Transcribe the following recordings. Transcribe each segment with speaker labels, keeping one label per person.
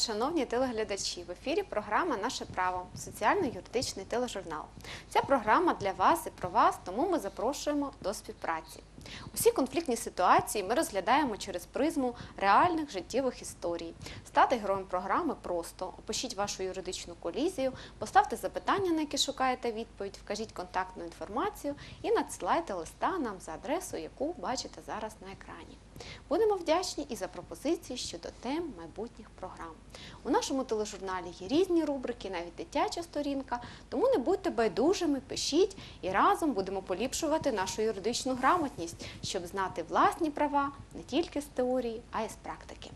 Speaker 1: вас, шановні телеглядачі. В ефірі програма Наше право соціально-юридичний тележурнал. Ця програма для вас і про вас, тому ми запрошуємо до співпраці. Усі конфліктні ситуації ми розглядаємо через призму реальних життєвих історій. Стати героєм програми просто опишіть вашу юридичну колізію, поставте запитання, на які шукаєте відповідь, вкажіть контактну інформацію і надсилайте листа нам за адресою, яку бачите зараз на екрані. Будемо вдячні і за пропозиції щодо тем майбутніх програм. У нашому тележурналі є різні рубрики, навіть дитяча сторінка, тому не будьте байдужими, пишіть і разом будемо поліпшувати нашу юридичну грамотність, щоб знати власні права не тільки з теорії, а й з практики.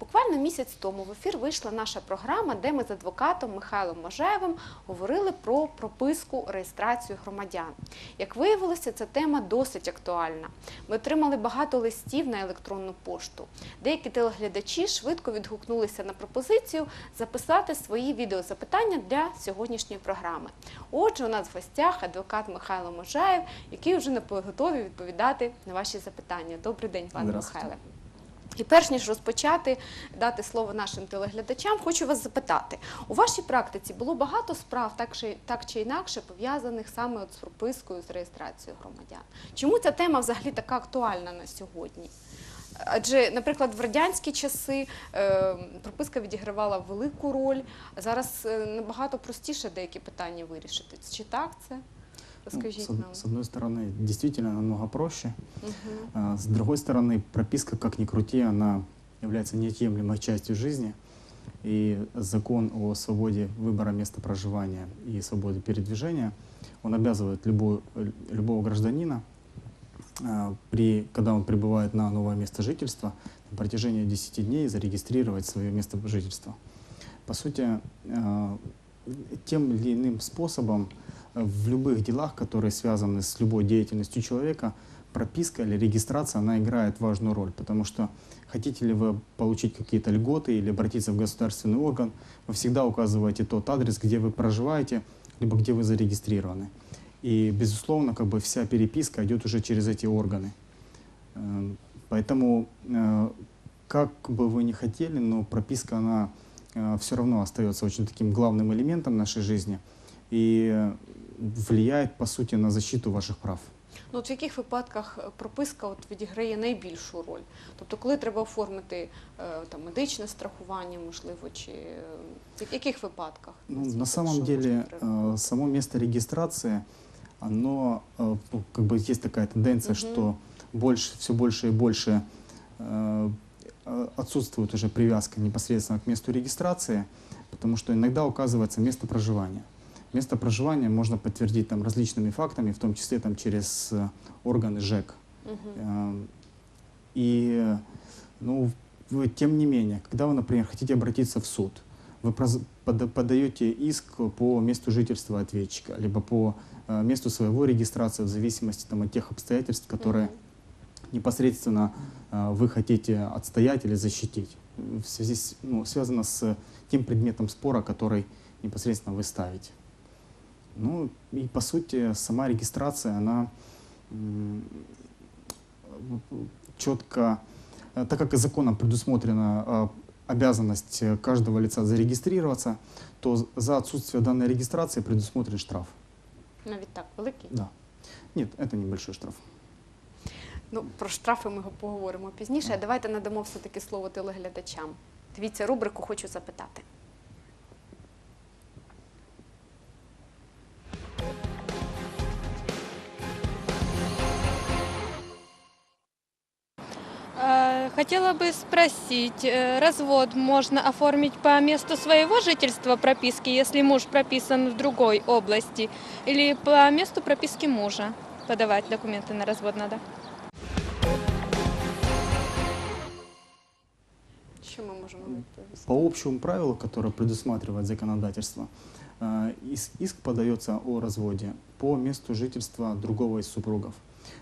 Speaker 1: Буквально місяць тому в ефір вийшла наша програма, де ми з адвокатом Михайлом Можаєвим говорили про прописку реєстрацію громадян. Як виявилося, ця тема досить актуальна. Ми отримали багато листів на електронну пошту. Деякі телеглядачі швидко відгукнулися на пропозицію записати свої відеозапитання для сьогоднішньої програми. Отже, у нас в гостях адвокат Михайло Можаєв, який вже не готові відповідати на ваші запитання. Добрий день, пане. Михайле. І перш ніж розпочати дати слово нашим телеглядачам, хочу вас запитати: у вашій практиці було багато справ, так чи так чи інакше пов'язаних саме от з пропискою з реєстрацією громадян. Чому ця тема взагалі така актуальна на сьогодні? Адже, наприклад, в радянські часи е, прописка відігравала велику роль. Зараз е, набагато простіше деякі питання вирішити. Чи так це?
Speaker 2: Ну,
Speaker 1: Розкажіть
Speaker 2: с, од-
Speaker 1: нам.
Speaker 2: с одной стороны, действительно намного проще. А с другой стороны, прописка, как ни крути, она является неотъемлемой частью жизни. И закон о свободе выбора места проживания и свободе передвижения, он обязывает любой, э, любого гражданина, а, при, когда он прибывает на новое место жительства, на протяжении 10 дней зарегистрировать свое место жительства. По сути, э, тем или иным способом в любых делах, которые связаны с любой деятельностью человека, прописка или регистрация, она играет важную роль, потому что хотите ли вы получить какие-то льготы или обратиться в государственный орган, вы всегда указываете тот адрес, где вы проживаете, либо где вы зарегистрированы. И, безусловно, как бы вся переписка идет уже через эти органы. Э, Поэтому, э, как бы вы ни хотели, но прописка, она все равно остается очень таким главным элементом нашей жизни и э, влияет, по сути, на защиту ваших прав.
Speaker 1: Ну, от в яких випадках е, прописка от відіграє найбільшу роль? Тобто, коли треба оформити е, там, медичне страхування, можливо, чи е, в яких випадках?
Speaker 2: Ну,
Speaker 1: Назвіть,
Speaker 2: на самом
Speaker 1: якщо
Speaker 2: деле,
Speaker 1: можна прям.
Speaker 2: э, само место регистрации, оно, э, ну, как бы есть такая тенденция,
Speaker 1: Мгм.
Speaker 2: что больше, все больше и больше э, э, отсутствует уже привязка непосредственно к месту регистрации, потому что иногда указывается место проживания. Место проживания можно подтвердить там различными фактами, в том числе там через э, органы ЖЭК.
Speaker 1: Мгм.
Speaker 2: Эм, И, ну, вы, тем не менее, когда вы, например, хотите обратиться в суд, вы подаете иск по месту жительства ответчика, либо по э, месту своего регистрации, в зависимости там, от тех обстоятельств, которые
Speaker 1: Мгм.
Speaker 2: непосредственно э, вы хотите отстоять или защитить. В связи с, ну, связано с тем предметом спора, который непосредственно вы ставите. Ну и по сути сама регистрация, она м, четко, э, так как и законом предусмотрена э, обязанность э, каждого лица зарегистрироваться, то з- за отсутствие данной регистрации предусмотрен штраф.
Speaker 1: Навіть так, великий.
Speaker 2: Да. Нет, это небольшой штраф.
Speaker 1: Ну, про штрафи ми поговоримо пізніше. А давайте надамо все-таки слово телеглядачам. Дивіться, рубрику хочу запитати.
Speaker 3: Хотела бы спросить, э, развод можно оформить по месту своего жительства прописки, если муж прописан в другой области, или по месту прописки мужа подавать документы на развод надо?
Speaker 1: Ми можемо відповісти?
Speaker 2: По общему правилу, которое предусматривает законодательство, э, ис- иск подается о разводе по месту жительства другого из супругов.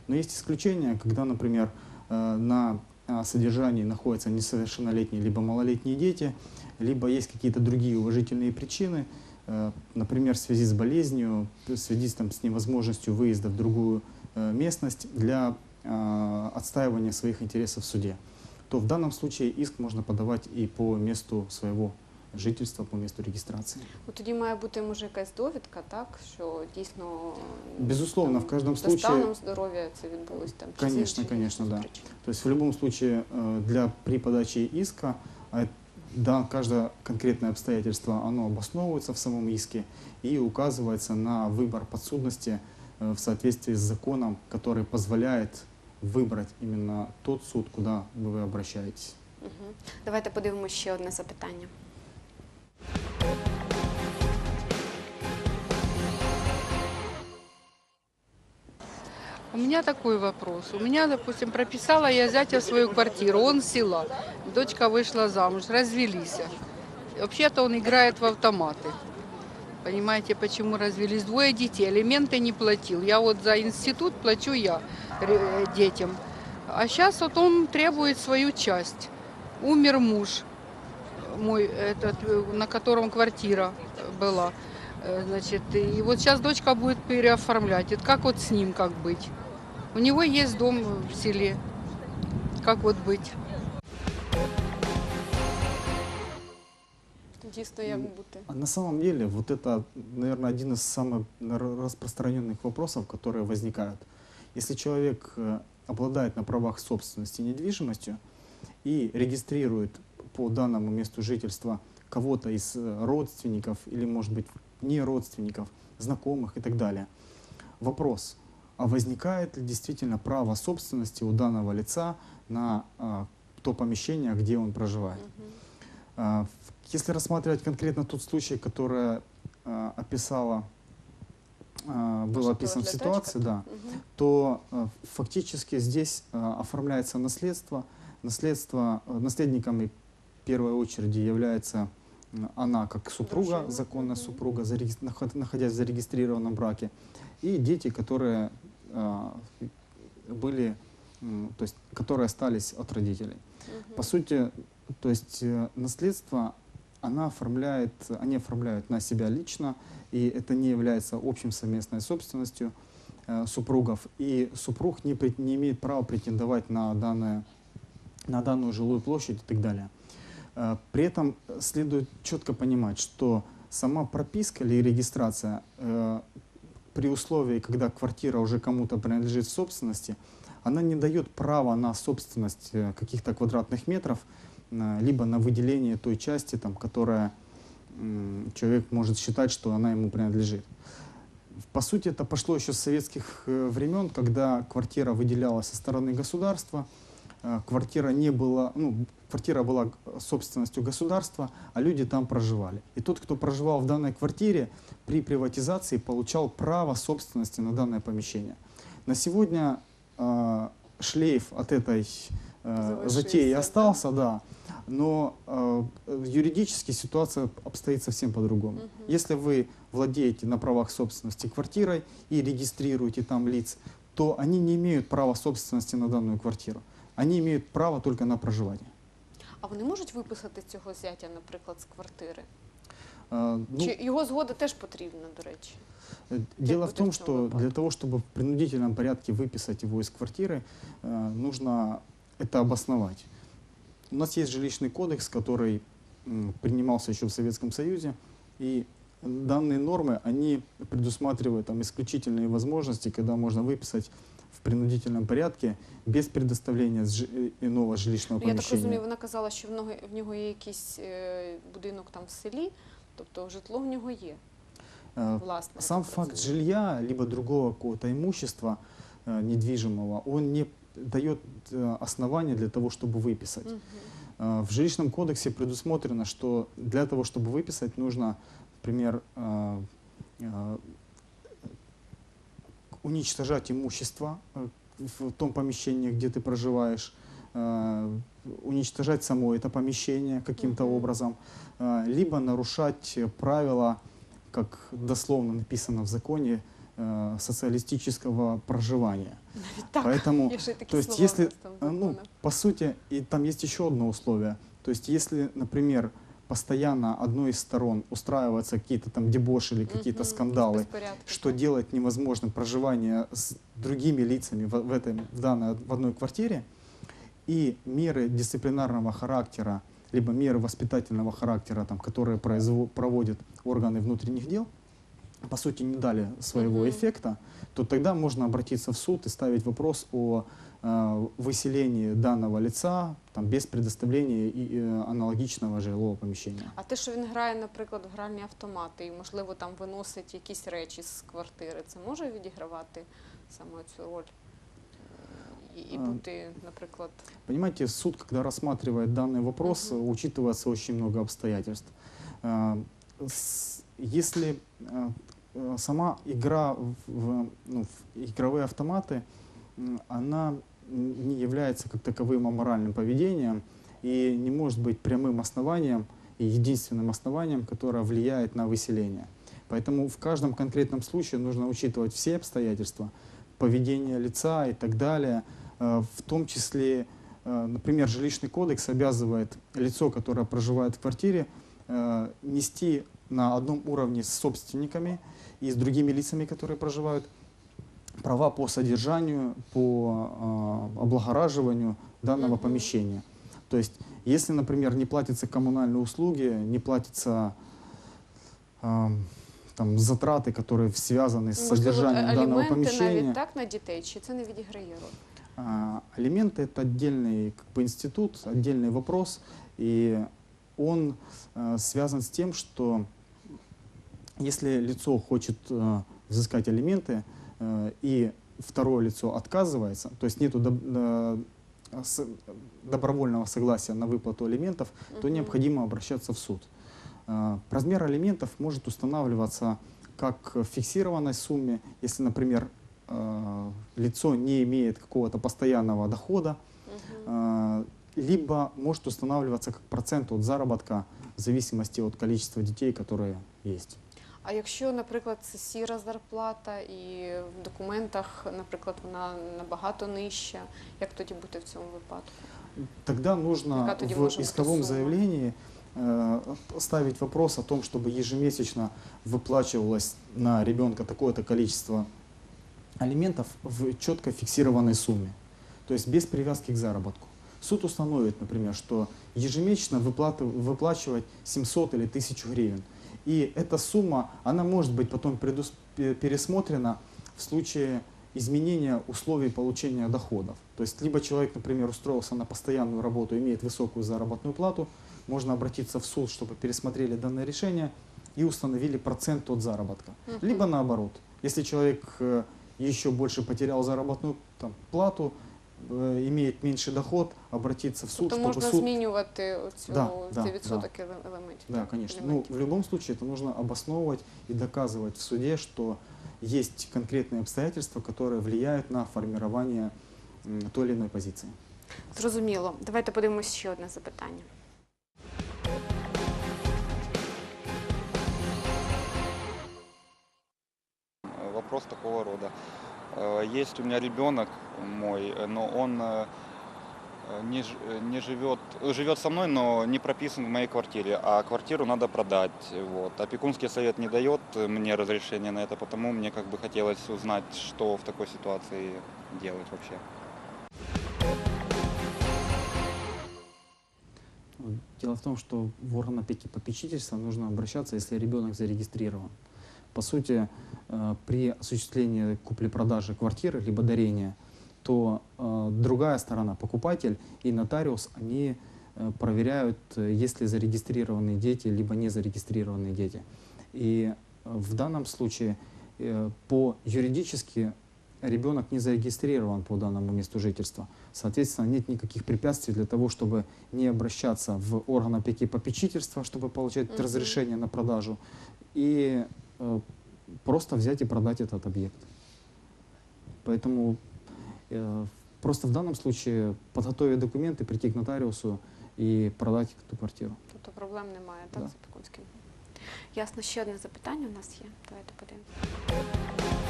Speaker 2: Но есть исключения, когда, например, э, на содержании находятся несовершеннолетние либо малолетние дети, либо есть какие-то другие уважительные причины, э, например, в связи с болезнью, в связи там, с невозможностью выезда в другую э, местность для э, отстаивания своих интересов в суде. то в данном случае иск можно подавать и по месту своего жительства, по месту регистрации.
Speaker 1: Ну, тоді має бути може якась довідка, так що дійсно
Speaker 2: Безусловно,
Speaker 1: там,
Speaker 2: в каждом
Speaker 1: за
Speaker 2: случае-
Speaker 1: станом здоров'я це відбулось там. чи з
Speaker 2: Конечно,
Speaker 1: інших
Speaker 2: конечно, да.
Speaker 1: причин.
Speaker 2: То есть в любом случае э, для при подаче иска а, да, каждое конкретное обстоятельство оно обосновывается в самом иске и указывается на выбор подсудности э, в соответствии с законом, который позволяет выбрать именно тот суд, куда вы обращаетесь.
Speaker 1: Мгм. Давайте подивимося ще одне запитання.
Speaker 4: У меня такой вопрос. У меня, допустим, прописала я зятя в свою квартиру, он села. Дочка вышла замуж, развелись. Вообще-то он играет в автоматы. Понимаете, почему развелись? Двое детей, алименты не платил. Я вот за институт плачу я детям. А сейчас вот он требует свою часть. Умер муж мой, этот, на котором квартира была. Э, Значит, и вот сейчас дочка будет переоформлять. Это как вот с ним как быть? У него есть дом в селе. Как вот быть?
Speaker 1: Дійсно, як бути?
Speaker 2: А на самом деле вот это, наверное, один из самых распространенных вопросов, которые возникают. Если человек э, обладает на правах собственности недвижимостью и регистрирует по данному месту жительства кого-то из э, родственников или, может быть, не родственников, знакомых и так далее. Вопрос, возникает ли действительно право собственности у данного лица на а, то помещение, где он проживает? А, в- Если рассматривать конкретно тот случай, который а, описала, а, был описан в ситуации, да,
Speaker 1: Мгм.
Speaker 2: то а, фактически здесь а, оформляется наследство. Наследство наследниками в первой очереди является она как супруга, законная супруга, находясь в зарегистрированном браке, и дети, которые а, были, м, то есть, которые остались от родителей.
Speaker 1: Мгм.
Speaker 2: По сути, то есть э, наследство, она оформляет, они оформляют на себя лично, и это не является общим совместной собственностью э, супругов. И супруг не, не имеет права претендовать на, данное, на данную жилую площадь и так далее. Э, При этом следует четко понимать, что сама прописка или регистрация э, при условии, когда квартира уже кому-то принадлежит в собственности, она не дает права на собственность э, каких-то квадратных метров, э, либо на выделение той части, там, которая человек может считать, что она ему принадлежит. По сути, это пошло еще с советских э, времен, когда квартира выделялась со стороны государства, квартира не была, ну, квартира была собственностью государства, а люди там проживали. И тот, кто проживал в данной квартире, при приватизации получал право собственности на данное помещение. На сегодня э, шлейф от этой э, затеи остался, да, но э, юридически ситуация обстоит совсем по-другому.
Speaker 1: Мгм.
Speaker 2: Если вы владеете на правах собственности квартирой и регистрируете там лиц, то они не имеют права собственности на данную квартиру. Они имеют право только на проживание.
Speaker 1: А вони можуть виписати цього зятя, наприклад, з квартири?
Speaker 2: Э, ну,
Speaker 1: Чи його згода теж потрібна, до речі?
Speaker 2: Дело в том, что для того, чтобы в принудительном порядке выписать его из квартиры, э, нужно это обосновать. У нас есть жилищный кодекс, который принимался еще в Советском Союзе, и данные нормы, они предусматривают там исключительные возможности, когда можно выписать в принудительном порядке без предоставления жи- э, иного жилищного
Speaker 1: Ну, я так
Speaker 2: помещения.
Speaker 1: розумію, вона казала, що в нього, в нього є якийсь е, будинок там в селі, тобто житло в нього є.
Speaker 2: Э,
Speaker 1: Власне. я
Speaker 2: Сам
Speaker 1: так
Speaker 2: факт
Speaker 1: розумію.
Speaker 2: жилья, либо другого какого-то имущества э, недвижимого, он не дает э, основания для того, чтобы выписать.
Speaker 1: Мгм.
Speaker 2: Э, В жилищном кодексе предусмотрено, что для того, чтобы выписать, нужно, например, э, э, уничтожать имущество э, в том помещении, где ты проживаешь, э, уничтожать само это помещение каким-то
Speaker 1: Мгм.
Speaker 2: образом, э, либо нарушать э, правила, как дословно написано в законе, э, социалистического проживания.
Speaker 1: Навіть так.
Speaker 2: Поэтому
Speaker 1: Є ще й такі
Speaker 2: то есть,
Speaker 1: слова
Speaker 2: если,
Speaker 1: в нас там в
Speaker 2: э, ну,
Speaker 1: законах.
Speaker 2: по сути, и там есть еще одно условие. То есть, если, например, постоянно одной из сторон устраиваются какие-то там дебоши или какие-то
Speaker 1: Мгм.
Speaker 2: скандалы, что делать невозможным проживание с другими лицами в, в, этой, в, данной, в одной квартире, и меры дисциплинарного характера, либо меры воспитательного характера, там, которые произво- проводят органы внутренних дел, по сути, не дали своего
Speaker 1: Мгм.
Speaker 2: эффекта, то тогда можно обратиться в суд и ставить вопрос о выселении данного лица там, без предоставления и, э, аналогичного жилого помещения.
Speaker 1: А те, що він грає, наприклад, в гральні автомати і, можливо, там виносить якісь речі з квартири, це може відігравати саме цю роль? І, і
Speaker 2: А.
Speaker 1: бути, наприклад,
Speaker 2: Понимаете, суд, когда рассматривает данный вопрос,
Speaker 1: Мгм.
Speaker 2: учитывается очень много обстоятельств. Э, с- Если э, э, сама игра в, в, ну, в игровые автоматы, м, она не является как таковым аморальным поведением и не может быть прямым основанием и единственным основанием, которое влияет на выселение. Поэтому в каждом конкретном случае нужно учитывать все обстоятельства, поведение лица и так далее, Э, в том числе, э, например, жилищный кодекс обязывает лицо, которое проживает в квартире, э, нести на одном уровне с собственниками и с другими лицами, которые проживают, права по содержанию, по э, облагораживанию данного
Speaker 1: Мгм.
Speaker 2: помещения. То есть, если, например, не платятся коммунальные услуги, не платятся э, там, затраты, которые связаны с
Speaker 1: можливо,
Speaker 2: содержанием данного
Speaker 1: аліменти
Speaker 2: помещения,
Speaker 1: навіть так на дітей, чи це не відіграє роль?
Speaker 2: а, Алименты это отдельный как бы, институт, отдельный вопрос, и он э, связан с тем, что если лицо хочет э, взыскать алименты, э, и второе лицо отказывается, то есть нет добровольного согласия на выплату алиментов, то необходимо обращаться в суд. Э, Размер алиментов может устанавливаться как в фиксированной сумме, если, например, э, лицо не имеет какого-то постоянного дохода, э, либо может устанавливаться как процент от заработка в зависимости от количества детей, которые есть.
Speaker 1: А якщо, наприклад, це сіра зарплата і в документах, наприклад, вона набагато нижча, як тоді бути в цьому випадку?
Speaker 2: Тогда нужно
Speaker 1: Какая тоді
Speaker 2: в
Speaker 1: може бути
Speaker 2: исковом
Speaker 1: сума?
Speaker 2: заявлении э, ставить вопрос о том, чтобы ежемесячно выплачивалось на ребенка такое-то количество алиментов в четко фиксированной сумме, то есть без привязки к заработку. Суд установит, например, что ежемесячно выплаты- выплачивать 700 или 1000 гривен. и эта сумма, она может быть потом пересмотрена в случае изменения условий получения доходов. То есть либо человек, например, устроился на постоянную работу, имеет высокую заработную плату, можно обратиться в суд, чтобы пересмотрели данное решение и установили процент от заработка. Либо наоборот, если человек э, еще больше потерял заработную там, плату, имеет меньший доход, обратиться в суд,
Speaker 1: Тобто
Speaker 2: чтобы
Speaker 1: можна
Speaker 2: суд...
Speaker 1: змінювати оцю,
Speaker 2: Да, да,
Speaker 1: цей відсоток еле- елементів.
Speaker 2: Да,
Speaker 1: так,
Speaker 2: конечно. Ну,
Speaker 1: елементів.
Speaker 2: в любом случае это нужно обосновывать и доказывать в суде, что есть конкретные обстоятельства, которые влияют на формирование м, той или иной позиции.
Speaker 1: Зрозуміло. Давайте подивимося ще одне запитання.
Speaker 5: Э, Вопрос такого рода. Э, Есть у меня ребенок мой, но он э, не, не живет, живет со мной, но не прописан в моей квартире, а квартиру надо продать. Вот. Опекунский совет не дает мне разрешения на это, потому мне как бы хотелось узнать, что в такой ситуации делать вообще.
Speaker 2: Дело в том, что в орган опеки попечительства нужно обращаться, если ребенок зарегистрирован. По сути, э, при осуществлении купли-продажи квартиры либо дарения, то э, другая сторона, покупатель и нотариус, они э, проверяют, есть ли зарегистрированные дети, либо не зарегистрированные дети. И в данном случае по юридически ребенок не зарегистрирован по данному месту жительства. Соответственно, нет никаких препятствий для того, чтобы не обращаться в орган опеки и попечительства, чтобы получать
Speaker 1: Мгм.
Speaker 2: разрешение на продажу, и просто взять и продать этот объект. Поэтому э, просто в данном случае подготовить документы, прийти к нотариусу и продать эту квартиру.
Speaker 1: Тобто проблем немає, так,
Speaker 2: Да.
Speaker 1: з опікунським. Ясно, ще одне запитання у нас є. Давайте подивимося.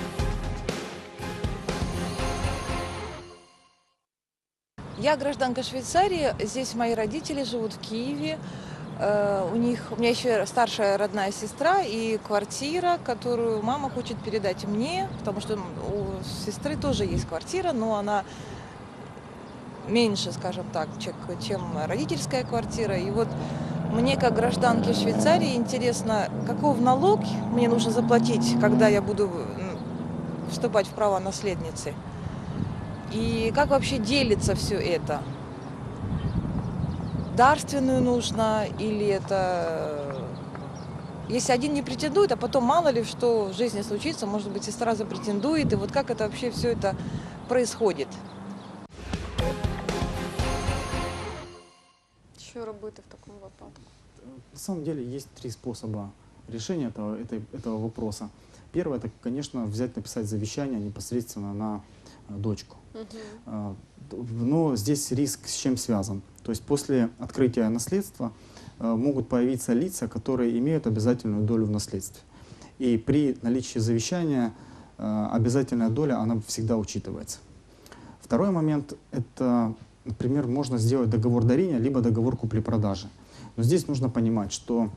Speaker 6: Я гражданка Швейцарии. Здесь мои родители живут в Киеве. Э, У них, у меня еще старшая родная сестра и квартира, которую мама хочет передать мне, потому что у сестры тоже есть квартира, но она меньше, скажем так, чем родительская квартира. И вот мне, как гражданке Швейцарии, интересно, каков налог мне нужно заплатить, когда я буду вступать в права наследницы. И как вообще делится все это? Дарственную нужно или это... э, Если один не претендует, а потом мало ли что в жизни случится, может быть, сестра запретендует, и вот как это вообще все это происходит?
Speaker 1: Що робити в такому випадку?
Speaker 2: На самом деле есть три способа решения этого, этой- этого вопроса. Первое, это, конечно, взять, написать завещание непосредственно на э, дочку.
Speaker 1: Угу.
Speaker 2: А, т- Но здесь риск с чем связан? То есть после открытия наследства э, могут появиться лица, которые имеют обязательную долю в наследстве. И при наличии завещания э, обязательная доля, она всегда учитывается. Второй момент – это, например, можно сделать договор дарения, либо договор купли-продажи. Но здесь нужно понимать, что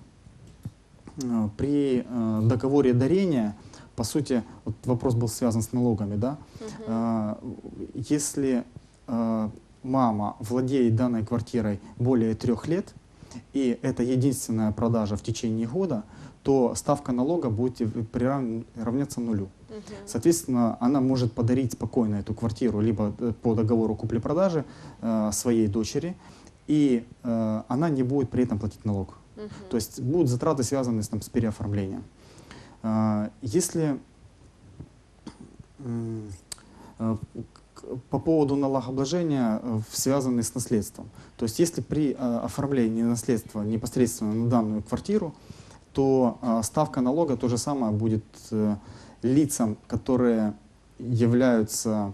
Speaker 2: э, при договоре дарения, по сути, вот вопрос был связан с налогами, да, а, Если а, мама владеет данной квартирой более трех лет, и это единственная продажа в течение года, то ставка налога будет прирав- равняться нулю. Соответственно, она может подарить спокойно эту квартиру либо э, по договору купли-продажи э, своей дочери, и э, она не будет при этом платить налог. То есть будут затраты, связанные с, там, с переоформлением. А, Если м, э, к- по поводу налогообложения, э, связанный с наследством. То есть если при э, оформлении наследства непосредственно на данную квартиру, то ставка налога то же самое будет э, лицам, которые являются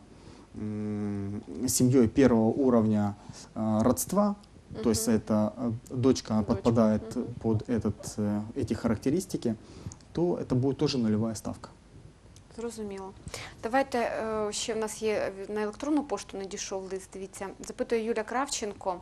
Speaker 2: семьей первого уровня э, родства, то есть это дочка
Speaker 1: Дочка,
Speaker 2: подпадает под этот, эти характеристики, то это будет тоже нулевая ставка.
Speaker 1: Зрозуміло. Давайте е, ще в нас є в- на електронну пошту надійшов лист. Дивіться, запитує Юля Кравченко.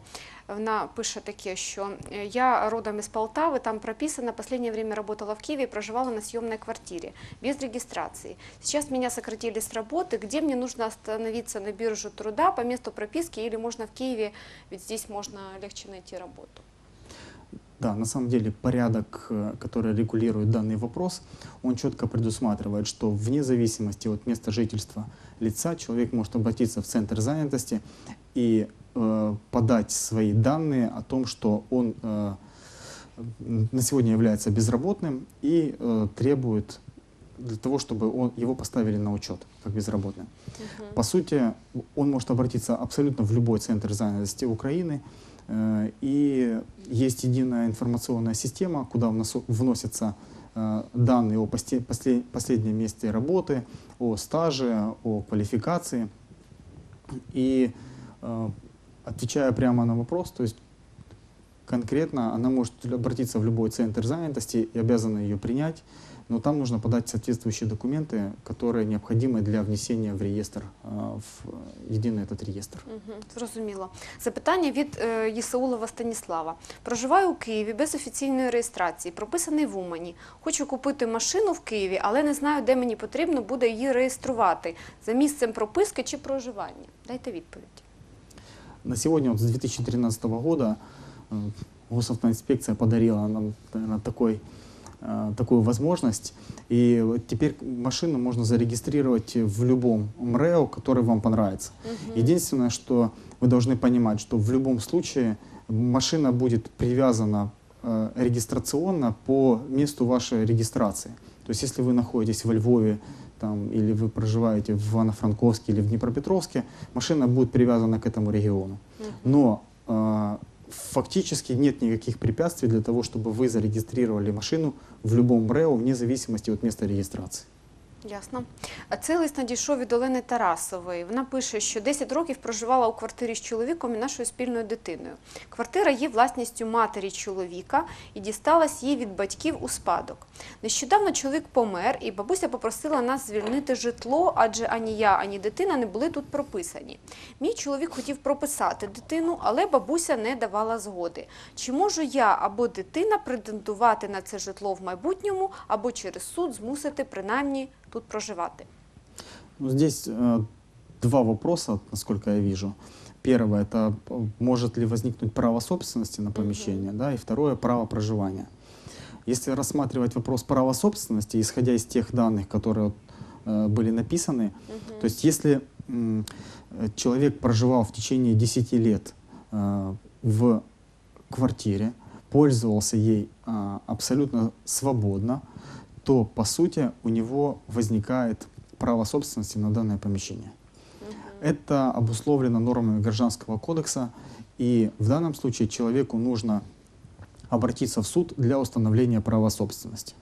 Speaker 1: Вона пише таке, що е, я родом из Полтавы, там прописано, последнее время работала в Киеве, проживала на съемной квартире, без регистрации. Сейчас меня сократили с работы, где мне нужно остановиться на биржу труда по месту прописки или можно в Киеве, ведь здесь можно легче найти работу.
Speaker 2: Да, на самом деле порядок, э, который регулирует данный вопрос, он четко предусматривает, что вне зависимости от места жительства лица человек может обратиться в центр занятости и э, подать свои данные о том, что он э, на сегодня является безработным и э, требует для того, чтобы он, его поставили на учет как безработным. По сути, он может обратиться абсолютно в любой центр занятости Украины, и есть единая информационная система, куда вносятся э, данные о последнем месте работы, о стаже, о квалификации. И э, отвечая прямо на вопрос, то есть конкретно она может обратиться в любой центр занятости и обязана ее принять, но там нужно подать соответствующие документы, которые необходимы для внесения в реестр, э, в э, единый этот реестр.
Speaker 1: Угу, зрозуміло. Запитання від е, Єсаулова Станіслава. Проживаю у Києві без офіційної реєстрації, прописаний в Умані. Хочу купити машину в Києві, але не знаю, де мені потрібно буде її реєструвати за місцем прописки чи проживання. Дайте відповідь.
Speaker 2: На сегодня, вот с 2013 года, э, госавтоинспекция подарила нам наверное, такой, э, такую возможность. И теперь машину можно зарегистрировать в любом МРЭО, который вам понравится. Единственное, что вы должны понимать, что в любом случае машина будет привязана э, регистрационно по месту вашей регистрации. То есть если вы находитесь во Львове там, или вы проживаете в Ивано-Франковске или в Днепропетровске, машина будет привязана к этому региону. Но э, фактически нет никаких препятствий для того, чтобы вы зарегистрировали машину в любом МРЭО вне зависимости от места регистрации.
Speaker 1: Ясно. Цей лист надійшов від Олени Тарасової. Вона пише, що 10 років проживала у квартирі з чоловіком і нашою спільною дитиною. Квартира є власністю матері чоловіка і дісталась їй від батьків у спадок. Нещодавно чоловік помер, і бабуся попросила нас звільнити житло, адже ані я, ані дитина не були тут прописані. Мій чоловік хотів прописати дитину, але бабуся не давала згоди. Чи можу я або дитина претендувати на це житло в майбутньому, або через суд змусити принаймні тут проживати?
Speaker 2: Ну, здесь э, два вопроса, насколько я вижу. Первое это э, может ли возникнуть право собственности на помещение, да, и второе право проживания. Если рассматривать вопрос права собственности, исходя из тех данных, которые э, были написаны, то есть если э, человек проживал в течение 10 лет э, в квартире, пользовался ей а, абсолютно свободно, то по сути у него возникает право собственности на данное помещение. Это обусловлено нормами Гражданского кодекса, и в данном случае человеку нужно обратиться в суд для установления права собственности.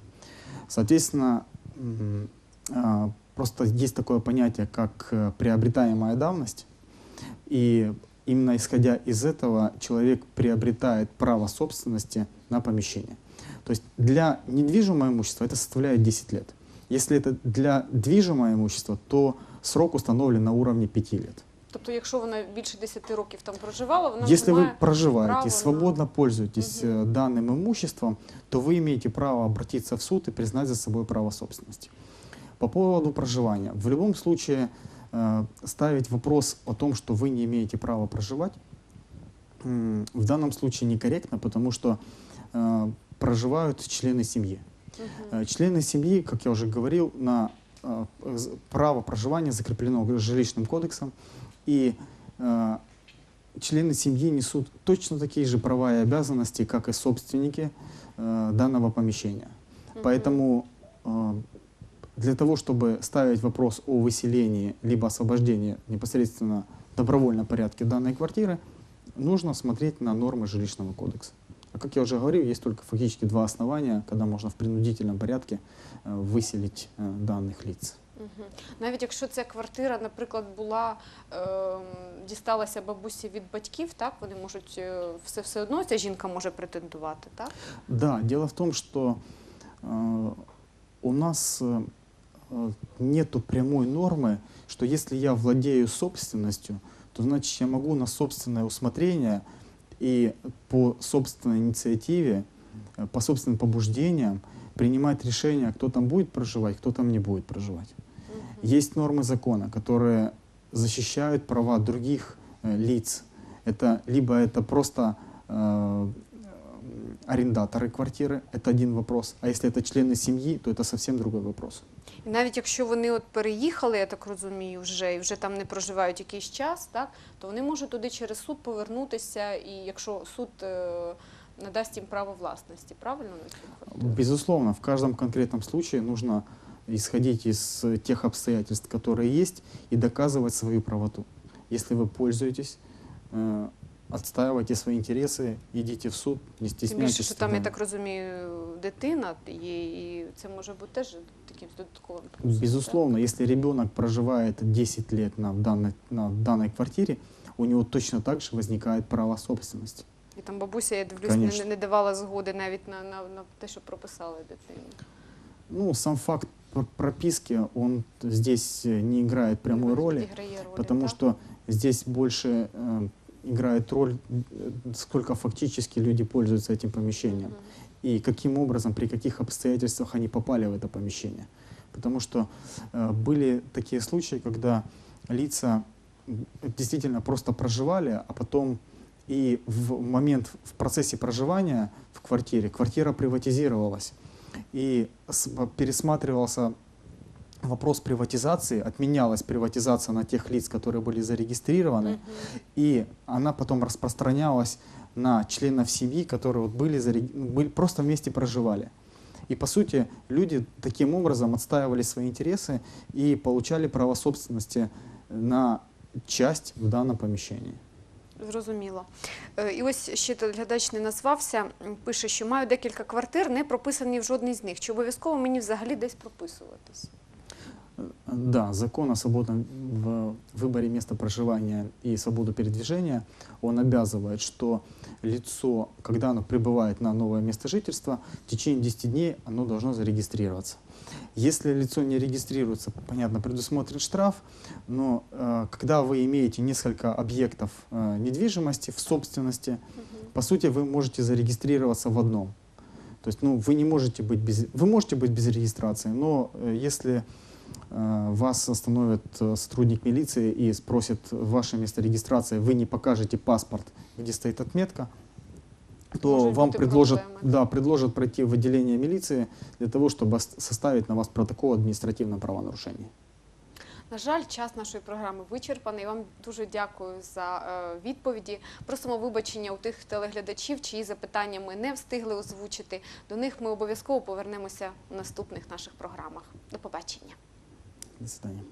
Speaker 2: Соответственно, а, просто есть такое понятие, как э, приобретаемая давность, и именно исходя из этого человек приобретает право собственности на помещение. То есть для недвижимого имущества это составляет 10 лет. Если это для движимого имущества, то срок установлен на уровне 5 лет.
Speaker 1: Тобто, якщо вона більше 10 років там проживала, вона
Speaker 2: Если вы
Speaker 1: має
Speaker 2: проживаете,
Speaker 1: право на-
Speaker 2: свободно пользуетесь э, данным имуществом, то вы имеете право обратиться в суд и признать за собой право собственности. По поводу проживания. В любом случае э, ставить вопрос о том, что вы не имеете права проживать, м, в данном случае некорректно, потому что э, проживают члены семьи. Э, Члены семьи, как я уже говорил, на э, право проживания закреплено жилищным кодексом, и э, члены семьи несут точно такие же права и обязанности, как и собственники э, данного помещения. Поэтому э, для того, чтобы ставить вопрос о выселении либо освобождении непосредственно в добровольном порядке данной квартиры, нужно смотреть на нормы жилищного кодекса. А как я уже говорил, есть только фактически два основания, когда можно в принудительном порядке э, выселить э, данных лиц.
Speaker 1: Мгм. Навіть якщо ця квартира, наприклад, була ем, дісталася бабусі від батьків, так вони можуть е, все, все одно ця жінка може претендувати, так?
Speaker 2: Да, дело в том, что э, у нас э, э, нету прямой нормы, что если я владею собственностью, то значит я могу на собственное усмотрение и по собственной инициативе, э, по собственным побуждениям принимать решение, кто там будет проживать, кто там не будет проживать. Есть нормы закона, которые защищают права других э, лиц. Это либо это просто э, арендаторы квартиры, это один вопрос. А если это члены семьи, то это совсем другой вопрос.
Speaker 1: І навіть якщо вони от переїхали, я так розумію, вже і вже там не проживають якийсь час, так то вони можуть туди через суд повернутися, і якщо суд е, надасть їм право власності, правильно на цю квартиру?
Speaker 2: Безусловно, в каждом конкретном случае нужно исходить из э, тех обстоятельств, которые есть, и доказывать свою правоту. Если вы пользуетесь, э, отстаивайте свои интересы, идите в суд, не
Speaker 1: Тим
Speaker 2: стесняйтесь.
Speaker 1: більше, що там, я
Speaker 2: тогда.
Speaker 1: так розумію, дитина є, і це може бути теж таким додатковим плюсом.
Speaker 2: Безусловно, если ребенок проживает 10 лет на данной, на данной квартире, у него точно так же возникает право собственности.
Speaker 1: так? І там бабуся, я дивлюсь, не,
Speaker 2: Конечно.
Speaker 1: не давала згоди навіть на, на, на те, що прописали дитину.
Speaker 2: Ну, сам факт пр- прописки, он здесь э, не играет прямой
Speaker 1: Не
Speaker 2: роли,
Speaker 1: відіграє ролі,
Speaker 2: потому
Speaker 1: так?
Speaker 2: что здесь больше э, играет роль, э, сколько фактически люди пользуются этим помещением и каким образом, при каких обстоятельствах они попали в это помещение. Потому что э, были такие случаи, когда лица действительно просто проживали, а потом и в момент, в процессе проживания в квартире, квартира приватизировалась. И пересматривался вопрос приватизации, отменялась приватизация на тех лиц, которые были зарегистрированы,
Speaker 1: Мгм.
Speaker 2: и она потом распространялась на членов семьи, которые вот были, зареги- ну, были просто вместе проживали. И по сути люди таким образом отстаивали свои интересы и получали право собственности на часть в данном помещении.
Speaker 1: Зрозуміло. Е, І ось ще тут глядач не назвався, м, пише, що маю декілька квартир, не прописані в жодній з них. Чи обов'язково мені взагалі десь прописуватись?
Speaker 2: Да, закон о свободном выборе места проживания и свободу передвижения, он обязывает, что лицо, когда оно прибывает на новое место жительства, в течение 10 дней оно должно зарегистрироваться. Если лицо не регистрируется, понятно, предусмотрен штраф, но э, когда вы имеете несколько объектов э, недвижимости в собственности, по сути, вы можете зарегистрироваться в одном. То есть, ну, вы не можете быть без, вы можете быть без регистрации, но э, если вас остановит э, сотрудник милиции и спросит ваше место регистрации, вы не покажете паспорт, где стоит отметка, то
Speaker 1: Может
Speaker 2: вам
Speaker 1: быть и
Speaker 2: предложат,
Speaker 1: проблемы.
Speaker 2: да, предложат пройти в отделение милиции для того, чтобы ос- составить на вас протокол административного правонарушения.
Speaker 1: На жаль, час нашої програми вичерпаний. Вам дуже дякую за е, відповіді. Просимо вибачення у тих телеглядачів, чиї запитання ми не встигли озвучити. До них ми обов'язково повернемося у наступних наших програмах. До побачення.
Speaker 2: До свидания.